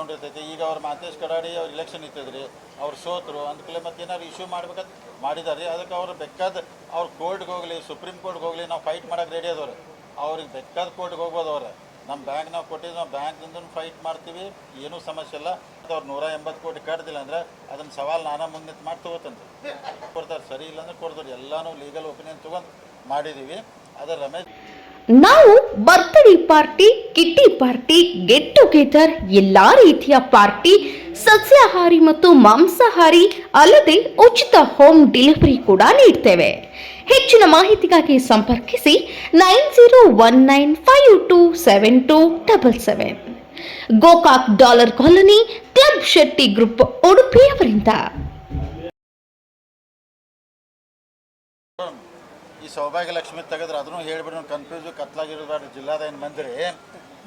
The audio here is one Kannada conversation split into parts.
ಬ್ಯಾಕ್ಗ್ರೌಂಡ್ ಇರ್ತೈತಿ ಈಗ ಅವ್ರು ಮಾತೇಶ್ ಕಡಾಡಿ ಅವ್ರು ಇಲೆಕ್ಷನ್ ಇತ್ತಿದ್ರಿ. ಅವ್ರು ಸೋತರು ಅಂದ್ಕಲೆ ಮತ್ತೆ ಏನಾದ್ರು ಇಶ್ಯೂ ಮಾಡ್ಬೇಕಂತ ಮಾಡಿದಾರೆ ಅದಕ್ಕೆ ಅವ್ರು ಬೇಕಾದ ಅವ್ರು ಕೋರ್ಟ್ಗೆ ಹೋಗಲಿ ಸುಪ್ರೀಂ ಕೋರ್ಟ್ಗೆ ಹೋಗಲಿ, ನಾವು ಫೈಟ್ ಮಾಡೋಕೆ ರೆಡಿ ಅದವ್ರು. ಅವ್ರಿಗೆ ಬೇಕಾದ ಕೋರ್ಟ್ಗೆ ಹೋಗ್ಬೋದು ಅವ್ರು. ನಮ್ಮ ಬ್ಯಾಂಕ್ ನಾವು ಕೊಟ್ಟಿದ್ದು ನಾವು ಬ್ಯಾಂಕ್ದಿಂದ ಫೈಟ್ ಮಾಡ್ತೀವಿ. ಏನೂ ಸಮಸ್ಯೆ ಇಲ್ಲ. ಅವ್ರು ನೂರ ಎಂಬತ್ತು ಕೋಟಿ ಕಟ್ದಿಲ್ಲ ಅಂದ್ರೆ ಅದನ್ನ ಸವಾಲ್ ನಾನಾ ಮುಂದೆ ಮಾಡಿ ತಗೋತಂತೆ. ಕೊಡ್ತಾರೆ. ಸರಿ ಇಲ್ಲಾಂದ್ರೆ ಕೊಡ್ತಾರೆ. ಎಲ್ಲಾನು ಲೀಗಲ್ ಒಪಿನಿಯನ್ ತಗೊಂಡು ಮಾಡಿದ್ದೀವಿ ಅದೇ ರಮೇಶ್ ನಾವು birthday party, kitty party get together ಎಲ್ಲ ರೀತಿಯ ಪಾರ್ಟಿ, ಸಸ್ಯಾಹಾರಿ ಮತ್ತು ಮಾಂಸಾಹಾರಿ, ಅಲ್ಲದೆ ಉಚಿತ ಹೋಮ್ ಡೆಲಿವರಿ ಕೂಡ ನೀಡ್ತೇವೆ. ಹೆಚ್ಚಿನ ಮಾಹಿತಿಗಾಗಿ ಸಂಪರ್ಕಿಸಿ nine zero one nine five two seven two double seven. Gokak dollar colony, club Shetty group, ಉಡುಪಿಯವರಿಂದ. ಈ ಸೌಭಾಗ್ಯ ಲಕ್ಷ್ಮಿ ತೆಗೆದ್ರೆ ಅದನ್ನು ಹೇಳ್ಬಿಟ್ಟು ಕನ್ಫ್ಯೂಸು ಕತ್ಲಾಗಿರೋದು ಬೇಡ ಜಿಲ್ಲಾದ ಏನು ಮಂದಿರಿ?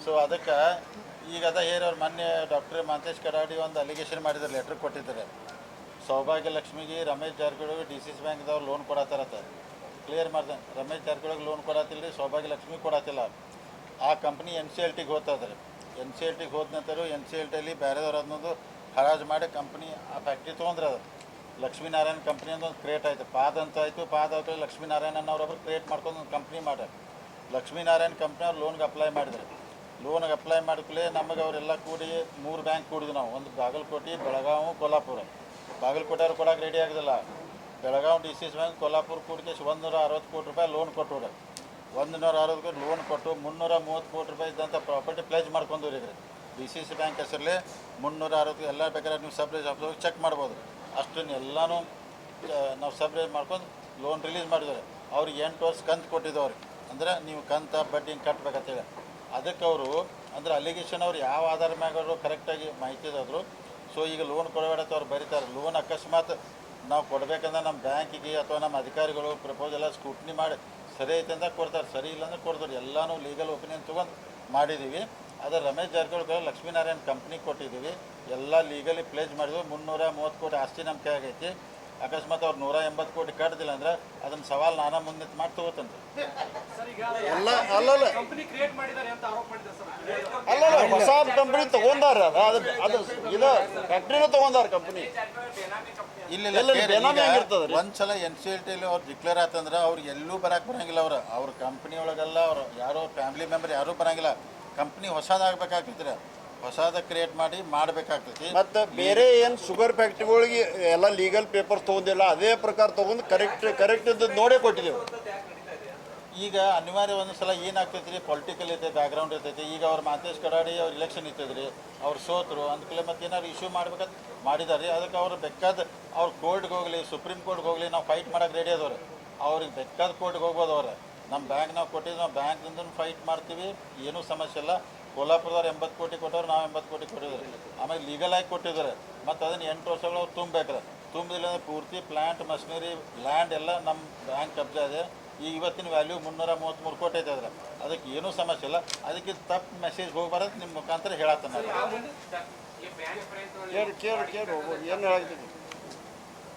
ಸೊ ಅದಕ್ಕೆ ಈಗ ಅದ ಹೇರಿ ಅವ್ರು ಮೊನ್ನೆ ಡಾಕ್ಟರ್ ಮಾಂತೇಶ್ ಕರಾಡಿ ಒಂದು ಅಲಿಗೇಷನ್ ಮಾಡಿದ್ರು ಲೆಟ್ರ್ ಕೊಟ್ಟಿದ್ದಾರೆ. ಸೌಭಾಗ್ಯ ಲಕ್ಷ್ಮಿಗೆ ರಮೇಶ್ ಜಾರಕಿಹೊಳಿಗೆ ಡಿ ಸಿ ಸಿ ಬ್ಯಾಂಕ್ದವ್ರು ಲೋನ್ ಕೊಡತ್ತಾರತ್ತ ಕ್ಲಿಯರ್ ಮಾಡ್ದೆ. ರಮೇಶ್ ಜಾರಕಿಹೊಳಿಗೆ ಲೋನ್ ಕೊಡತ್ತಿಲ್ಲ ರೀ ಸೌಭಾಗ್ಯ ಲಕ್ಷ್ಮಿ ಕೊಡತ್ತಿಲ್ಲ ಆ ಕಂಪ್ನಿ ಎನ್ ಸಿ ಎಲ್ ಟಿಗೆ ಹೋಗ್ತದ್ರಿ ಎನ್ ಸಿ ಎಲ್ ಟಿಗೆ ಹೋದ ನಂತರ ಎನ್ ಸಿ ಎಲ್ ಟಿಯಲ್ಲಿ ಬೇರೆದವ್ರು ಅದನ್ನೊಂದು ಹರಾಜು ಮಾಡಿ ಕಂಪ್ನಿ ಆ ಫ್ಯಾಕ್ಟ್ರಿ ತೊಗೊಂಡ್ರೆ ಅದು. ಲಕ್ಷ್ಮೀನಾರಾಯಣ ಕಂಪ್ನಿ ಅಂತ ಒಂದು ಕ್ರಿಯೇಟ್ ಆಯಿತು. ಪಾದ ಅಂತ ಆಯಿತು, ಪಾದ ಆಯ್ತು ಲಕ್ಷ್ಮೀನಾರಾಯಣ ಅನ್ನೋರೊಬ್ಬರು ಕ್ರಿಯೇಟ್ ಮಾಡ್ಕೊಂಡು ಒಂದು ಕಂಪ್ನಿ ಮಾಡ್ಯಾರ. ಲಕ್ಷ್ಮೀನಾರಾಯಣ ಕಂಪ್ನಿ ಅವ್ರು ಲೋನ್ಗೆ ಅಪ್ಲೈ ಮಾಡಿದ್ರು. ಲೋನ್ಗೆ ಅಪ್ಲೈ ಮಾಡಿದ್ಲೇ ನಮಗೆ ಅವರೆಲ್ಲ ಕೂಡಿ ಮೂರು ಬ್ಯಾಂಕ್ ಕೂಡಿದ್ವಿ ನಾವು. ಒಂದು ಬಾಗಲಕೋಟೆ, ಬೆಳಗಾವಿ ಕೊಲ್ಲಾಪುರ ಬಾಗಲಕೋಟೆ ಅವ್ರು ಕೊಡೋಕೆ ರೆಡಿ ಆಗೋದಿಲ್ಲ Belagavi D C C bank Kolhapur ಕೂಡಿಗೆ ಒಂದು ಅರವತ್ತು ಕೋಟಿ ರೂಪಾಯಿ ಲೋನ್ ಕೊಟ್ಟವ್ರೆ. ಒಂದು ನೂರ ಅರವತ್ತು ಕೋಟಿ ಲೋನ್ ಕೊಟ್ಟು ಮುನ್ನೂರ ಮೂವತ್ತು ಕೋಟಿ ರೂಪಾಯಿ ಇದ್ದಂಥ ಪ್ರಾಪರ್ಟಿ ಪ್ಲೇಜ್ ಮಾಡ್ಕೊಂಡ್ರಿ ಹೋಗಿದ್ರೆ. ಡಿ ಸಿ ಸಿ ಬ್ಯಾಂಕ್ ಹೆಸರಲ್ಲಿ ಮುನ್ನೂರ ಅರವತ್ತು, ಎಲ್ಲ ಬೇಕಾದ್ರೆ ನೀವು ಸಬ್ ಆಫ್ ಆಫೀಸ್ ಚೆಕ್ ಮಾಡ್ಬೋದು. ಅಷ್ಟನ್ನು ಎಲ್ಲನೂ ನಾವು ಸಬ್ ಮಾಡ್ಕೊಂಡು ಲೋನ್ ರಿಲೀಸ್ ಮಾಡಿದ್ದಾರೆ ಅವ್ರಿಗೆ ಎಂಟು ವರ್ಷ ಕಂತು ಕೊಟ್ಟಿದ್ದವ್ರಿಗೆ ಅಂದ್ರೆ ನೀವು ಕಂತ, ಬಡ್ಡಿನ ಕಟ್ಬೇಕಂತೇಳಿ. ಅದಕ್ಕೆ ಅವರು, ಅಂದ್ರೆ ಅಲಿಗೇಷನ್ ಅವ್ರು ಯಾವ ಆಧಾರ ಮ್ಯಾಗ ಕರೆಕ್ಟಾಗಿ ಮಾಹಿತಿ ಇದಾದರು ಸೊ ಈಗ ಲೋನ್ ಕೊಡಬೇಡ ಅವ್ರು ಬರೀತಾರೆ. ಲೋನ್ ಅಕಸ್ಮಾತ್ ನಾವು ಕೊಡಬೇಕಂದ್ರೆ ನಮ್ಮ ಬ್ಯಾಂಕಿಗೆ ಅಥವಾ ನಮ್ಮ ಅಧಿಕಾರಿಗಳು ಪ್ರಪೋಸ್ ಎಲ್ಲ ಸ್ಕೂಟ್ನಿ ಮಾಡಿ ಸರಿ ಐತೆ ಅಂತ ಕೊಡ್ತಾರೆ. ಸರಿ ಇಲ್ಲ ಅಂದ್ರೆ ಕೊಡ್ತಾರೆ. ಎಲ್ಲನೂ ಲೀಗಲ್ ಒಪಿನಿಯನ್ ತೊಗೊಂಡು ಮಾಡಿದ್ದೀವಿ. ಅದೇ ರಮೇಶ್ ಜಾರಕಿಹೊಳಿ ಲಕ್ಷ್ಮೀನಾರಾಯಣ ಕಂಪ್ನಿ ಕೊಟ್ಟಿದ್ದೀವಿ. ಎಲ್ಲ ಲೀಗಲಿ ಪ್ಲೇಜ್ ಮಾಡಿದ್ವಿ ಮುನ್ನೂರ ಮೂವತ್ತು ಕೋಟಿ ಆಸ್ತಿ ನಮ್ಮ ಕೈ ಆಗೈತಿ. ಅಕಸ್ಮಾತ್ ಅವ್ರು ನೂರ ಎಂಬತ್ತು ಕೋಟಿ ಕಟ್ಟದಿಲ್ಲ ಅಂದ್ರೆ ಅದನ್ನ ಸವಾಲ್ ನಾನಾ ಮುಂದೆ ಮಾಡಿ ತಗೋತಂತೆ. ಅಲ್ಲ ಅಲ್ಲಲ್ಲ. ಕಂಪನಿ ಕ್ರಿಯೇಟ್ ಮಾಡಿದ್ದಾರೆ ಅಂತ ಆರೋಪ ಮಾಡಿದ್ದಾರೆ ಸರ್. ಅಲ್ಲಲ್ಲ ಹೊಸ ಕಂಪ್ನಿ ತಗೊಂಡಾರ. ಅದು ಅದು ಇದು ಫ್ಯಾಕ್ಟ್ರಿನೂ ತಗೊಂಡಾರ ಕಂಪ್ನಿ ಇಲ್ಲ ಇಲ್ಲ. ಒಂದ್ಸಲ ಎನ್ ಸಿ ಎಲ್ ಟಿಲಿ ಅವ್ರು ಡಿಕ್ಲೇರ್ ಆತಂದ್ರೆ ಅವ್ರು ಎಲ್ಲೂ ಬರಕ್ಕೆ ಬರಂಗಿಲ್ಲ ಅವ್ರು. ಅವ್ರ ಕಂಪ್ನಿ ಒಳಗೆಲ್ಲ ಅವ್ರು ಯಾರೋ ಫ್ಯಾಮಿಲಿ ಮೆಂಬರ್ ಯಾರೂ ಬರಂಗಿಲ್ಲ. ಕಂಪ್ನಿ ಹೊಸದಾಗಬೇಕಾಗ್ತೈತಿ ರೀ ಹೊಸದ ಕ್ರಿಯೇಟ್ ಮಾಡಿ ಮಾಡಬೇಕಾಗ್ತೈತಿ. ಮತ್ತೆ ಬೇರೆ ಏನು ಶುಗರ್ ಫ್ಯಾಕ್ಟ್ರಿಗಳಿಗೆ ಎಲ್ಲ ಲೀಗಲ್ ಪೇಪರ್ ತಗೊಂಡಿಲ್ಲ ಅದೇ ಪ್ರಕಾರ ತಗೊಂಡು ಕರೆಕ್ಟ್ ಕರೆಕ್ಟ್ ಇದ್ದದ್ದು ನೋಡೇ ಕೊಟ್ಟಿದ್ದೇವೆ ಈಗ ಅನಿವಾರ್ಯ ಒಂದು ಸಲ ಏನಾಗ್ತೈತಿ ರೀ ಪೊಲಿಟಿಕಲ್ ಐತೆ ಬ್ಯಾಕ್ಗ್ರೌಂಡ್ ಇರ್ತೈತಿ. ಈಗ ಅವ್ರು ಮಾತೇಶ್ ಕಡಾಡಿ ಅವ್ರು ಇಲೆಕ್ಷನ್ ರೀ ಅವ್ರು ಸೋತರು ಅಂದ್ಕಲೆ ಮತ್ತೆ ಏನಾದ್ರು ಇಶ್ಯೂ ಮಾಡ್ಬೇಕಂತ ಮಾಡಿದಾರೆ ಅದಕ್ಕೆ ಅವ್ರು ಬೇಕಾದ ಅವ್ರು ಕೋರ್ಟ್ಗೆ ಹೋಗಲಿ ಸುಪ್ರೀಂ ಕೋರ್ಟ್ಗೆ ಹೋಗಲಿ ನಾವು ಫೈಟ್ ಮಾಡಕ್ಕೆ ರೆಡಿ ಅದವ್ರು. ಅವ್ರಿಗೆ ಬೇಕಾದ ಕೋರ್ಟ್ಗೆ ಹೋಗ್ಬೋದು ಅವ್ರು. ನಮ್ಮ ಬ್ಯಾಂಕ್ ನಾವು ಕೊಟ್ಟಿದ್ದು ನಾವು ಬ್ಯಾಂಕ್ದಿಂದ ಫೈಟ್ ಮಾಡ್ತೀವಿ. ಏನೂ ಸಮಸ್ಯೆ ಇಲ್ಲ. ಕೊಲ್ಲಾಪುರದವ್ರು ಎಂಬತ್ತು ಕೋಟಿ ಕೊಟ್ಟವ್ರು ನಾವು ಎಂಬತ್ತು ಕೋಟಿ ಕೊಟ್ಟಿದ್ದಾರೆ ಆಮೇಲೆ ಲೀಗಲ್ ಆಗಿ ಕೊಟ್ಟಿದ್ದಾರೆ. ಮತ್ತು ಅದನ್ನು ಎಂಟು ವರ್ಷಗಳು ಅವ್ರು ತುಂಬಬೇಕ್ರೆ ತುಂಬಿದಿಲ್ಲ ಅಂದ್ರೆ ಪೂರ್ತಿ ಪ್ಲ್ಯಾಂಟ್ ಮಷಿನರಿ ಲ್ಯಾಂಡ್ ಎಲ್ಲ ನಮ್ಮ ಬ್ಯಾಂಕ್ ಕಬ್ಜಾ ಇದೆ. ಈ ಇವತ್ತಿನ ವ್ಯಾಲ್ಯೂ ಮುನ್ನೂರ ಮೂವತ್ತ್ಮೂರು ಕೋಟಿ ಐತೆ ಅದ್ರ ಅದಕ್ಕೆ ಏನೂ ಸಮಸ್ಯೆ ಇಲ್ಲ. ಅದಕ್ಕೆ ತಪ್ಪು ಮೆಸೇಜ್ ಹೋಗ್ಬಾರದು ನಿಮ್ಮ ಮುಖಾಂತರ ಹೇಳತ್ತನ. ಕೇಳಿ ಕೇಳಿ ಕೇಳಿ. ಹೋಗ್ಬೋದು ಏನು ಹೇಳಾಗ್ತೈತಿ